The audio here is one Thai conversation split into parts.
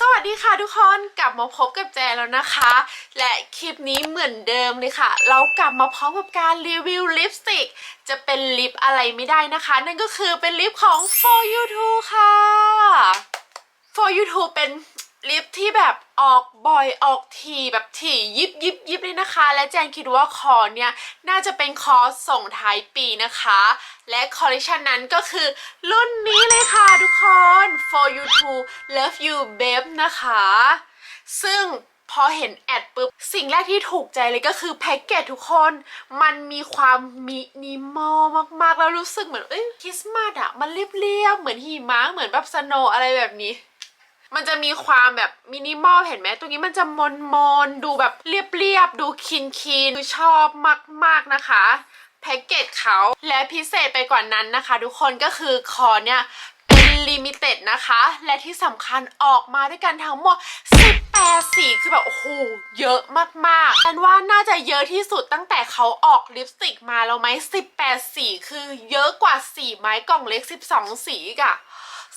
สวัสดีค่ะทุกคนกลับมาพบกับแจแล้วนะคะ และคลิปนี้เหมือนเดิมเลยค่ะ เรากลับมาพร้อมกับการรีวิวลิปสติก จะเป็นลิปอะไรไม่ได้นะคะ นั่นก็คือเป็นลิปของ For You Too ค่ะ For You Too เป็นลิปที่แบบออกบ่อยออกทีแบบถี่ยิบยิบยิบเลยนะคะ และแจนคิดว่าคอเนี่ยน่าจะเป็นคอส่งท้ายปีนะคะ และคอลเลคชันนั้นก็คือรุ่นนี้เลยค่ะทุ For You to Love You Babe นะคะ ซึ่งพอเห็นแอดปุ๊บ สิ่งแรกที่ถูกใจเลยก็คือแพ็กเกจทุกคน มันมีความมินิมอลมากๆ แล้วรู้สึกเหมือน เอ้ยคริสต์มาสอะมันเรียบๆ เหมือนหิมะเหมือนแบบสโนอะไรแบบนี้ มันจะมีความแบบมินิมอลเห็นไหมตรงนี้มันจะมนมนดูแบบเรียบๆ ดูคินคีนคือชอบมากๆนะคะแพ็กเกจเขาและพิเศษไปกว่านั้นนะคะ ทุกคนก็คือคอเนี่ย ลิมิเต็ดนะคะ และที่สำคัญออกมาด้วยกันทั้งหมด 18 สีคือแบบ โอ้โห เยอะมากๆอันว่าน่าจะเยอะที่สุดตั้งแต่เขาออกลิปสติกมาแล้วไหม18 สีคือเยอะกว่าสีไม้กล่องเล็ก 12 สีอีกอะ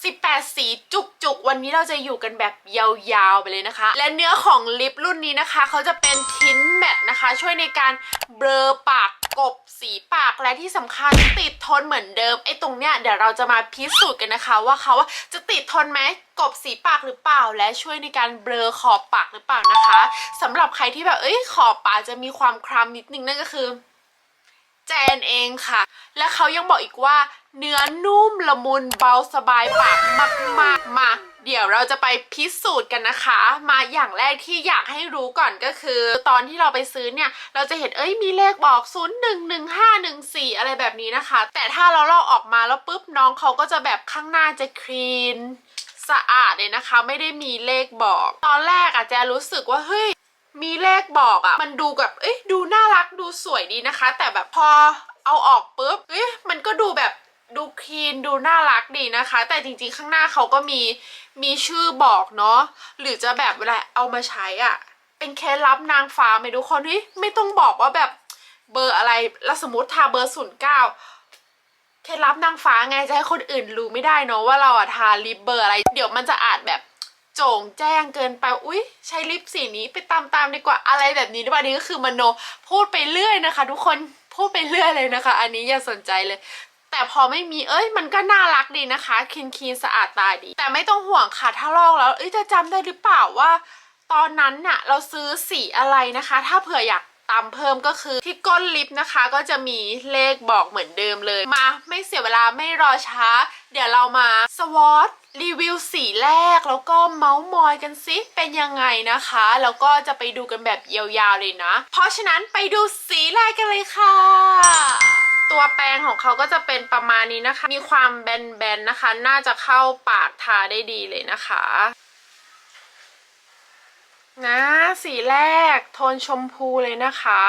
18 สีจุกๆ วันนี้เราจะอยู่กันแบบยาวๆ ไปเลยนะคะ และเนื้อของลิปรุ่นนี้นะคะ เขาจะเป็นทินแมตนะคะ ช่วยในการเบลอปากกบสีปากและที่สำคัญติดทนเหมือนเดิมไอ้ตรงเนี้ยเดี๋ยวเราจะมาพิสูจน์กันนะคะ ว่าเขาว่าจะติดทนไหมกบสีปากหรือเปล่า และช่วยในการเบลอขอบปากหรือเปล่านะคะสำหรับใครที่แบบเอ้ยขอบปากจะมีความคล้ำนิดนึงนั่นก็คือ จนเองค่ะ และเขายังบอกอีกว่า เนื้อนุ่มละมุนเบาสบายปากมากๆมา เดี๋ยวเราจะไปพิสูจน์กันนะคะ มาอย่างแรกที่อยากให้รู้ก่อนก็คือ ตอนที่เราไปซื้อเนี่ย เราจะเห็นเอ้ยมีเลขบอก 0 1 1 5 1 4 อะไรแบบนี้นะคะ แต่ถ้าเราลอกออกมาแล้วปุ๊บน้องเขาก็จะแบบข้างหน้าจะคลีนสะอาดเลยนะคะ ไม่ได้มีเลขบอก ตอนแรกอะแจรู้สึกว่าเฮ้ย มีเลขบอกอะ่ะ มันดูแบบเอ้ยดูน่ารักดูสวยดีนะคะ แต่แบบพอเอาออกปุ๊บเอ้ยมันก็ดูแบบดูคลีนดูน่ารักดีนะคะ แต่จริงๆข้างหน้าเขาก็มีมีชื่อบอกเนาะหรือจะแบบเวลาเอามาใช้อะ่ะ เป็นเคล็ดลับนางฟ้าไหมทุกคนเฮ้ยไม่ต้องบอกว่าแบบเบอร์อะไรแล้วสมมติทาเบอร์ศูนย์เก้าเคล็ดลับนางฟ้าไงจะให้คนอื่นรู้ไม่ได้เนาะว่าเราอะทาลิปเบอร์อะไร เดี๋ยวมันจะอาจแบบ โจ่งแจ้งเกินไปอุ๊ย ใช้ลิปสีนี้ไปตามๆดีกว่าอะไรแบบนี้หรือเปล่านี่ก็คือมโนพูดไปเรื่อยนะคะ ทุกคนพูดไปเรื่อยเลยนะคะ อันนี้อย่าสนใจเลยแต่พอไม่มีเอ้ยมันก็น่ารักดีนะคะคินคีนสะอาดตาดี แต่ไม่ต้องห่วงค่ะถ้าลอกแล้วเอ้ยจะจำได้หรือเปล่าว่า ตอนนั้นน่ะเราซื้อสีอะไรนะคะ ถ้าเผื่ออยาก ตามเพิ่มก็คือที่ก้นลิปนะคะ ก็จะมีเลขบอกเหมือนเดิมเลยมา ไม่เสียเวลาไม่รอช้า เดี๋ยวเรามาสวอตรีวิวสีแรกแล้วก็เมาส์มอยกันซิเป็นยังไงนะคะ แล้วก็จะไปดูกันแบบยาวๆเลยนะ เพราะฉะนั้นไปดูสีแรกกันเลยค่ะ ตัวแปรงของเขาก็จะเป็นประมาณนี้นะคะ มีความแบนๆนะคะ น่าจะเข้าปากทาได้ดีเลยนะคะ นะสีแรกโทนชมพูเลยนะคะ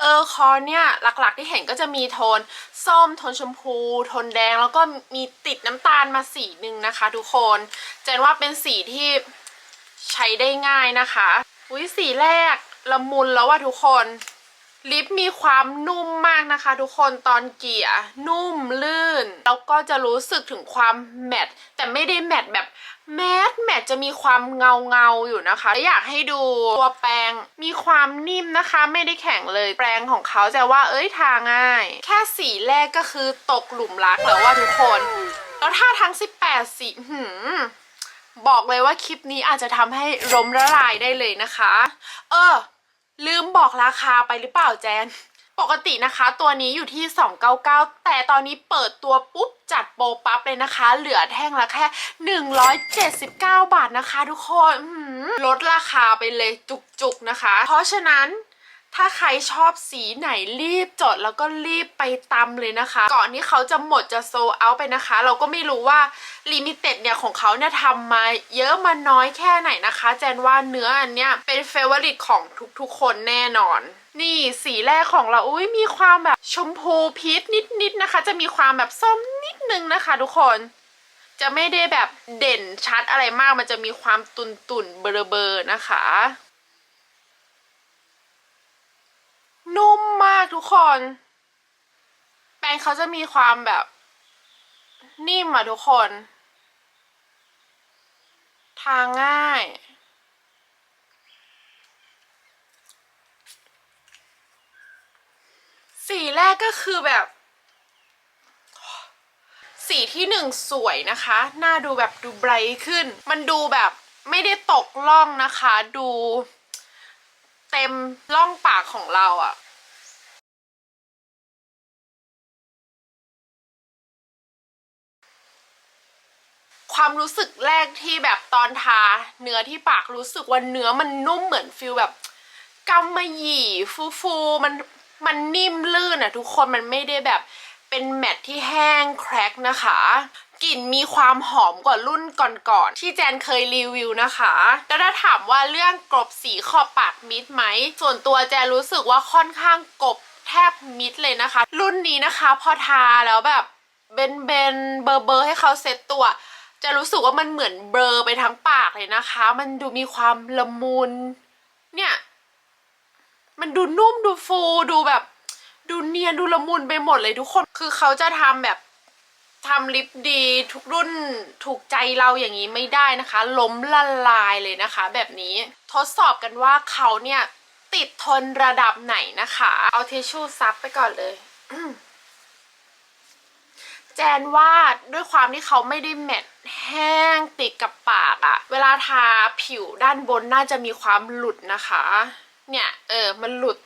เออคอเนี่ยหลักๆที่เห็นก็จะมีโทนส้มโทนชมพู โทนแดงแล้วก็มีติดน้ำตาลมาสีหนึ่งนะคะทุกคนเจนว่าเป็นสีที่ใช้ได้ง่ายนะคะอุ้ยสีแรกละมุนแล้วว่าทุกคน ลิปมีความนุ่มมากนะคะ ทุกคนตอนเกลี่ยนุ่มลื่น แล้วก็จะรู้สึกถึงความแมตต์แต่ไม่ได้แมตต์แบบแมตต์แมตต์จะมีความเงาเงาอยู่นะคะ อยากให้ดูตัวแปรงมีความนิ่มนะคะ ไม่ได้แข็งเลยแปรงของเขาจะว่าเอ้ยทาง่าย แค่สีแรกก็คือตกหลุมรักแล้วว่าทุกคน แล้วถ้าทั้ง 18 สีหืมบอกเลยว่าคลิปนี้อาจจะทำให้ล้มละลายได้เลยนะคะ เออ ลืมบอกราคาไปหรือเปล่าแจน ปกตินะคะ ตัวนี้อยู่ที่ 299 แต่ตอนนี้เปิดตัวปุ๊บจัดโปรปั๊บเลยนะคะ เหลือแท่งละแค่ 179 บาทนะคะ ทุกคนลดราคาไปเลยจุกๆนะคะ เพราะฉะนั้น ถ้าใครชอบสีไหนรีบจดแล้วก็รีบไปตำเลยนะคะ ก่อนที่เขาจะหมดจะโซเอาไปนะคะ เราก็ไม่รู้ว่าลิมิเต็ดเนี่ยของเขาเนี่ยทำมาเยอะมาน้อยแค่ไหนนะคะ แจนว่าเนื้ออันเนี้ยเป็นเฟเวอริตของทุกๆคนแน่นอนนี่สีแรกของเราอุ้ยมีความแบบชมพูพีชนิดๆนะคะ จะมีความแบบส้มนิดนึงนะคะ ทุกคน จะไม่ได้แบบเด่นชัดอะไรมากมันจะมีความตุนๆเบลอๆนะคะ นุ่มมากทุกคน แป้งเขาจะมีความแบบ นิ่มอะทุกคน ทาง่าย สีแรกก็คือแบบ สีที่หนึ่งสวยนะคะ หน้าดูแบบดูไบรท์ขึ้น มันดูแบบไม่ได้ตกล่องนะคะ ดู เต็มล่องปากของเราอะความรู้สึกแรกที่แบบตอนทา เนื้อที่ปากรู้สึกว่าเนื้อมันนุ่มเหมือนฟิลแบบกำมะหยี่ฟูฟูมันมันนิ่มลื่นอะทุกคนมันไม่ได้แบบเป็นแมทที่แห้งแครกนะคะ กลิ่นมีความหอมกว่ารุ่นก่อนๆที่แจนเคยรีวิวนะคะ แล้วถ้าถามว่าเรื่องกรบสีขอบปากมิดไหม ส่วนตัวแจนรู้สึกว่าค่อนข้างกบแทบมิดเลยนะคะ รุ่นนี้นะคะพอทาแล้วแบบเบนเบนเบอร์เบอร์ให้เขาเซ็ตตัว จะรู้สึกว่ามันเหมือนเบลอไปทั้งปากเลยนะคะ มันดูมีความละมุนเนี่ยมันดูนุ่มดูฟูดูแบบ ดูเนียนดูละมุนไปหมดเลยทุกคน คือเขาจะทำแบบ ทำลิปดีทุกรุ่นถูกใจเราอย่างนี้ไม่ได้นะคะ ล้มละลายเลยนะคะ แบบนี้ทดสอบกันว่าเขาเนี่ยติดทนระดับไหนนะคะ เอาทิชชู่ซับไปก่อนเลย แจนว่าด้วยความที่เขาไม่ได้แมทแห้งติดกับปากอะเวลาทาผิวด้านบนน่าจะมีความหลุดนะคะ เนี่ย เออ มันหลุด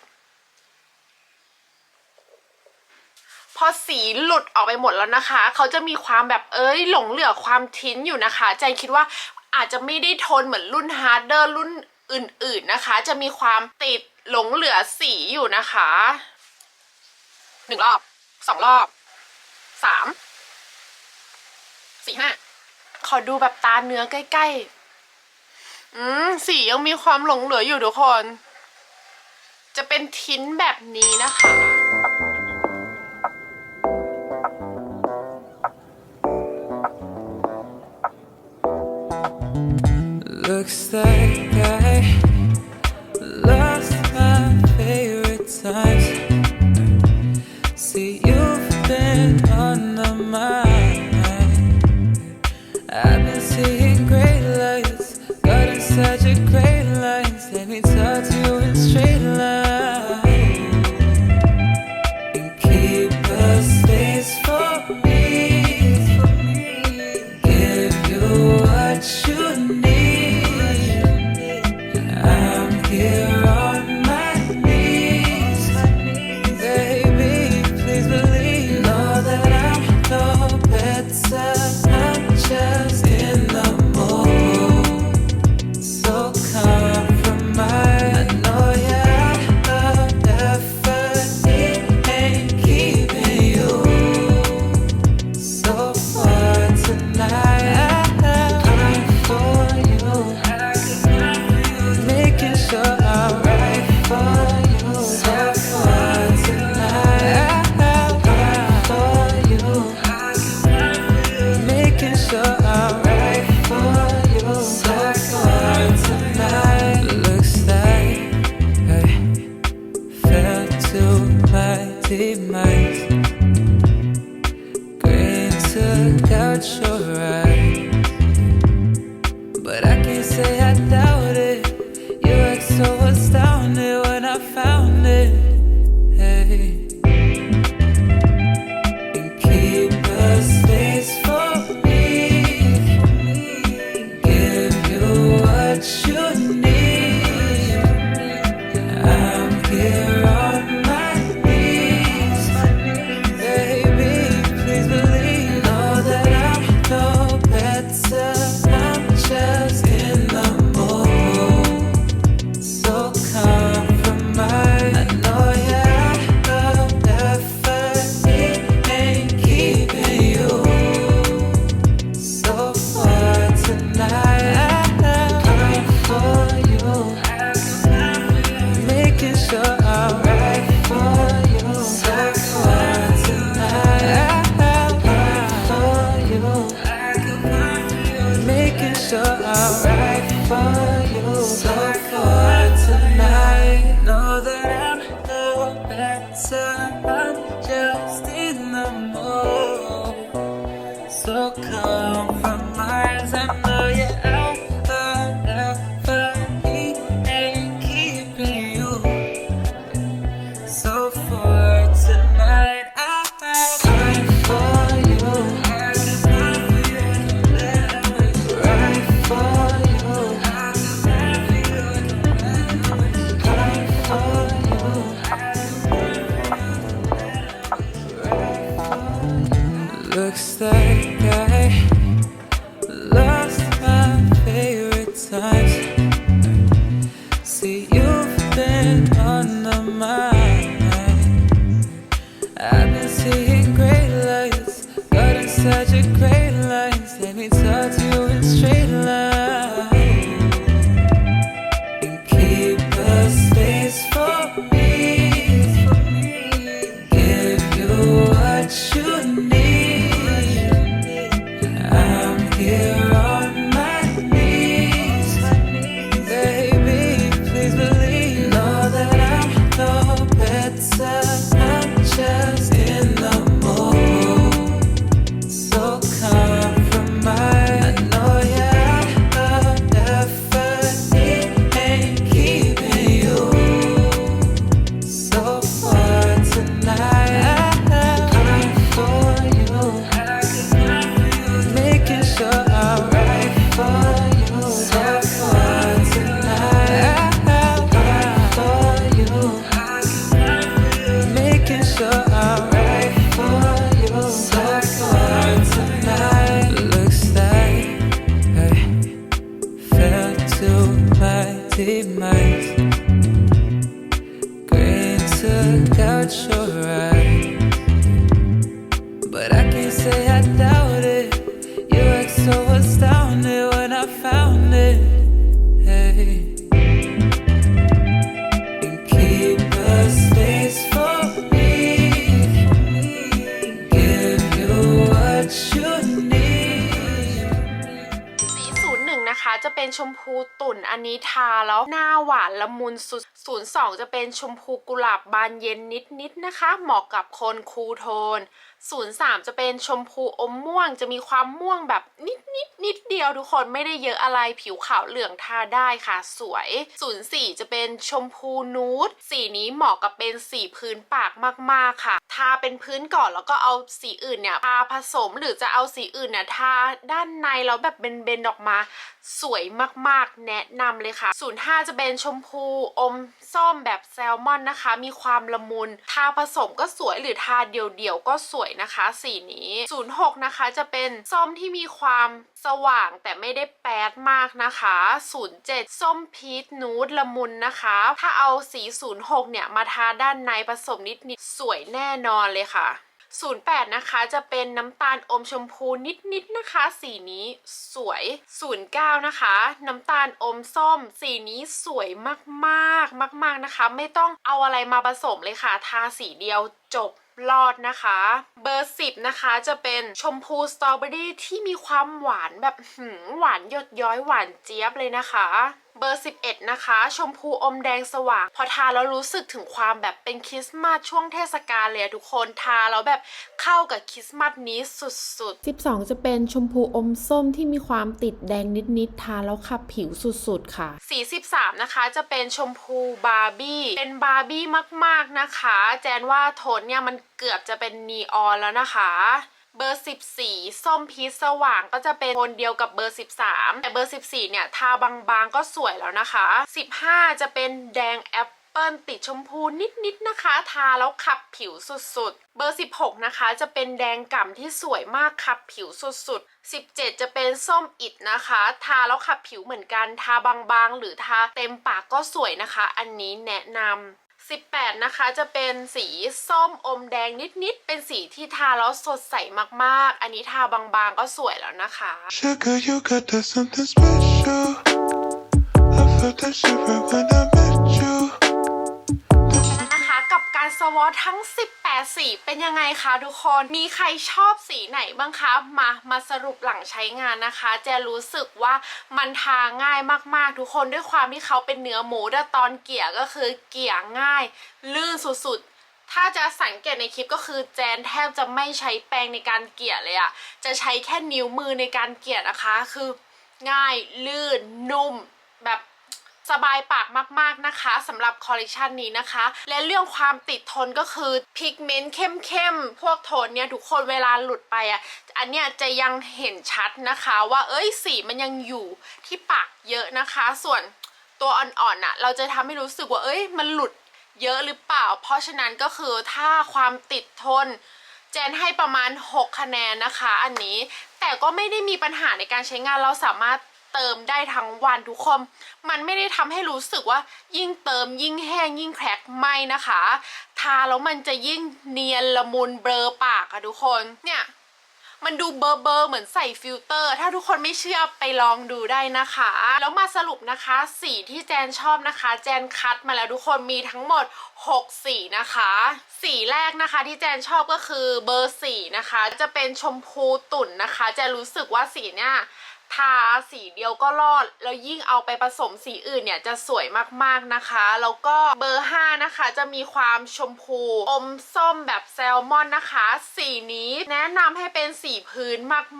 พอสีหลุดออกไปหมดแล้วนะคะ เขาจะมีความแบบเอ้ยหลงเหลือความทิ้นอยู่นะคะแจคิดว่าอาจจะไม่ได้ทนเหมือนรุ่นฮาร์ดเดอร์รุ่นอื่นๆนะคะ จะมีความติดหลงเหลือสีอยู่นะคะหนึ่งรอบสองรอบสามสี่ห้าขอดูแบบตาเนื้อใกล้ๆ อืมสียังมีความหลงเหลืออยู่ทุกคน จะเป็นทิ้นแบบนี้นะคะ looks that my ตุ่น อันนี้ทาแล้วหน้าหวานละมุนสุดศูนย์สองจะเป็นชมพูกุหลาบบานเย็นนิดๆนะคะ เหมาะกับคนคูลโทนศูนย์สามจะเป็นชมพูอมม่วง จะมีความม่วงแบบนิดนิดนิดเดียวทุกคนไม่ได้เยอะอะไรผิวขาวเหลืองทาได้ค่ะสวยศูนย์สี่จะเป็นชมพูนูดสีนี้เหมาะกับเป็นสีพื้นปากมากๆค่ะ ทาเป็นพื้นก่อนแล้วก็เอาสีอื่นเนี่ยทาผสมหรือจะเอาสีอื่นเนี่ยทาด้านในแล้วแบบเบนๆออกมา สวยมากๆ แนะนำเลยค่ะ 05 จะเป็นชมพูอมส้มแบบแซลมอนนะคะ มีความละมุน ทาผสมก็สวยหรือทาเดี่ยวๆ ก็สวยนะคะ สีนี้ 06 นะคะจะเป็นส้มที่มีความสว่างแต่ไม่ได้แป๊ดมากนะคะ 07 ส้มพีชนูดละมุนนะคะ ถ้าเอาสี 06 เนี่ยมาทาด้านในผสมนิดๆ สวยแน่นอนเลยค่ะ 08 นะคะ จะเป็นน้ำตาลอมชมพูนิดๆนะคะ สีนี้สวย 09 นะคะ น้ำตาลอมส้ม สีนี้สวยมากๆ มาก ๆนะคะ ไม่ต้องเอาอะไรมาผสมเลยค่ะ ทาสีเดียวจบรอดนะคะ เบอร์ 10 นะคะจะเป็นชมพูสตรอเบอรี่ที่มีความหวานแบบหืมหวานหยดย้อยหวานเจี๊ยบเลยนะคะ เบอร์ 11 นะคะ ชมพูอมแดงสว่าง พอทาแล้วรู้สึกถึงความแบบเป็นคริสต์มาสช่วงเทศกาลเลยอะทุกคนทาแล้วแบบเข้ากับคริสต์มาสนี้สุดๆ 12 จะเป็นชมพูอมส้มที่มีความติดแดงนิดๆ ทาแล้วขับผิวสุดๆ ค่ะ สี13 นะคะ จะเป็นชมพูบาร์บี้ เป็นบาร์บี้มากๆนะคะ แจนว่าโทนเนี่ยมันเกือบจะเป็นนีออนแล้วนะคะ เบอร์ 14 ส้มพีชสว่างก็จะเป็นโทนเดียวกับเบอร์ 13 แต่เบอร์ 14 เนี่ย ทาบางๆก็สวยแล้วนะคะ 15 จะเป็นแดงแอปเปิลติดชมพูนิดๆนะคะ ทาแล้วขับผิวสุดๆ เบอร์ 16 นะคะ จะเป็นแดงก่ำที่สวยมากขับผิวสุดๆ17 จะเป็นส้มอิดนะคะ ทาแล้วขับผิวเหมือนกัน ทาบางๆ หรือทาเต็มปากก็สวยนะคะ อันนี้แนะนำ 18 นะคะจะเป็นสีส้มอมแดงนิดๆ เป็นสีที่ทาแล้วสดใสมากๆ อันนี้ทาบางๆก็สวยแล้วนะคะ Sugar, you got that something special. I felt that shit right when I วอทั้ง 18 สีเป็นยังไงคะทุกคน มีใครชอบสีไหนบ้างคะมามาสรุปหลังใช้งานนะคะ จะรู้สึกว่ามันทาง่ายมากๆ ทุกคนด้วยความที่เขาเป็นเนื้อหมูแต่ตอนเกี่ยก็คือเกี่ยง่าย ลื่นสุดๆถ้าจะสังเกตในคลิปก็คือแจนแทบจะไม่ใช้แปรงในการเกี่ยเลยอะจะใช้แค่นิ้วมือในการเกี่ยนะคะ คือง่ายลื่นนุ่มแบบ สบายปากมากๆนะคะสำหรับคอลเลกชันนี้นะคะ และเรื่องความติดทนก็คือพิกเมนต์เข้มๆ พวกโทนเนี่ยทุกคนเวลาหลุดไปอะอันเนี้ยจะยังเห็นชัดนะคะ ว่าเอ้ยสีมันยังอยู่ที่ปากเยอะนะคะ ส่วนตัวอ่อนๆอะ เราจะทำให้รู้สึกว่าเอ้ยมันหลุดเยอะหรือเปล่า เพราะฉะนั้นก็คือถ้าความติดทนจนให้ประมาณ 6 คะแนนนะคะ อันนี้แต่ก็ไม่ได้มีปัญหาในการใช้งานเราสามารถ เติมได้ทั้งวันทุกคน มันไม่ได้ทำให้รู้สึกว่ายิ่งเติมยิ่งแห้งยิ่งแครกไม่นะคะ ทาแล้วมันจะยิ่งเนียนละมุนเบลอปากอะทุกคนเนี่ยมันดูเบอร์เบอร์เหมือนใส่ฟิลเตอร์ ถ้าทุกคนไม่เชื่อไปลองดูได้นะคะ แล้วมาสรุปนะคะ สีที่แจนชอบนะคะ แจนคัดมาแล้วทุกคนมีทั้งหมด 6 สีนะคะ สีแรกนะคะที่แจนชอบก็คือเบอร์สีนะคะ จะเป็นชมพูตุ่นนะคะแจนรู้สึกว่าสีเนี่ย ทาสีเดียวก็รอด แล้วยิ่งเอาไปผสมสีอื่นเนี่ยจะสวยมากๆนะคะ แล้วก็เบอร์ 5 นะคะ จะมีความชมพูอมส้มแบบแซลมอนนะคะ สีนี้แนะนำให้เป็นสีพื้น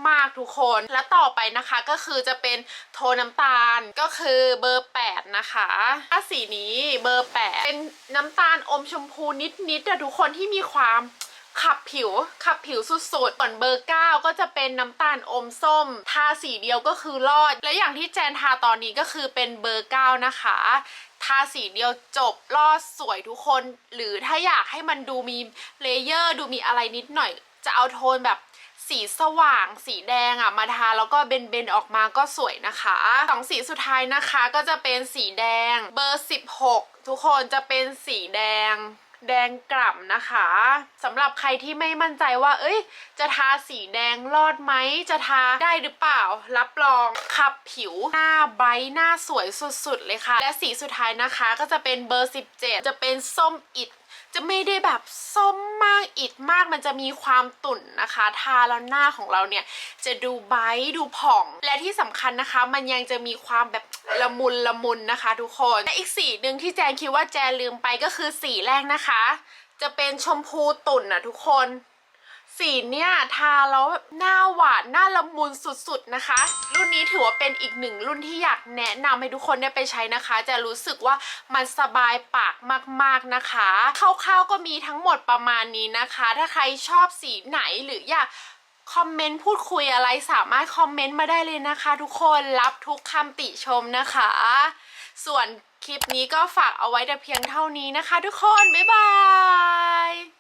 มากๆทุกคน และต่อไปนะคะก็คือจะเป็นโทนน้ำตาลก็คือเบอร์ 8 นะคะถ้าสีนี้เบอร์ 8 เป็นน้ำตาลอมชมพูนิดๆอะทุกคนที่มีความ ขับผิวขับผิวสุดๆส่วนเบอร์ 9 ก็จะเป็นน้ำตาลอมส้ม ทาสีเดียวก็คือรอด และอย่างที่แจนทาตอนนี้ก็คือเป็นเบอร์ 9 นะคะทาสีเดียวจบรอดสวยทุกคน หรือถ้าอยากให้มันดูมีเลเยอร์ ดูมีอะไรนิดหน่อย จะเอาโทนแบบสีสว่างสีแดงอะมาทาแล้วก็เบนเบนออกมาก็สวยนะคะสองสีสุดท้ายนะคะก็จะเป็นสีแดงเบอร์ 16 ทุกคนจะเป็นสีแดง แดงกล่ำนะคะสำหรับใครที่ไม่มั่นใจว่า เอ้ย จะทาสีแดงรอดไหม จะทาได้หรือเปล่า รับรองขับผิวหน้าไบร์หน้าสวยสุดๆเลยค่ะ และสีสุดท้ายนะคะก็จะเป็นเบอร์ 17 จะเป็นส้มอิด จะไม่ได้แบบส้มมากอิดมากมันจะมีความตุ่นนะคะ ทาแล้วหน้าของเราเนี่ยจะดูไบดูผ่อง และที่สำคัญนะคะ มันยังจะมีความแบบละมุนละมุนนะคะ ทุกคนและอีกสีหนึ่งที่แจนคิดว่าแจนลืมไปก็คือสีแรกนะคะ จะเป็นชมพูตุ่นนะทุกคน สีเนี่ยทาแล้วหน้าหวานหน้าละมุนสุดๆนะคะ รุ่นนี้ถือว่าเป็นอีกหนึ่งรุ่นที่อยากแนะนำให้ทุกคนได้ไปใช้นะคะ จะรู้สึกว่ามันสบายปากมากๆนะคะคร่าวๆก็มีทั้งหมดประมาณนี้นะคะ ถ้าใครชอบสีไหนหรืออยากคอมเมนต์พูดคุยอะไรสามารถคอมเมนต์มาได้เลยนะคะ ทุกคนรับทุกคำติชมนะคะ ส่วนคลิปนี้ก็ฝากเอาไว้แต่เพียงเท่านี้นะคะ ทุกคน บ๊ายบาย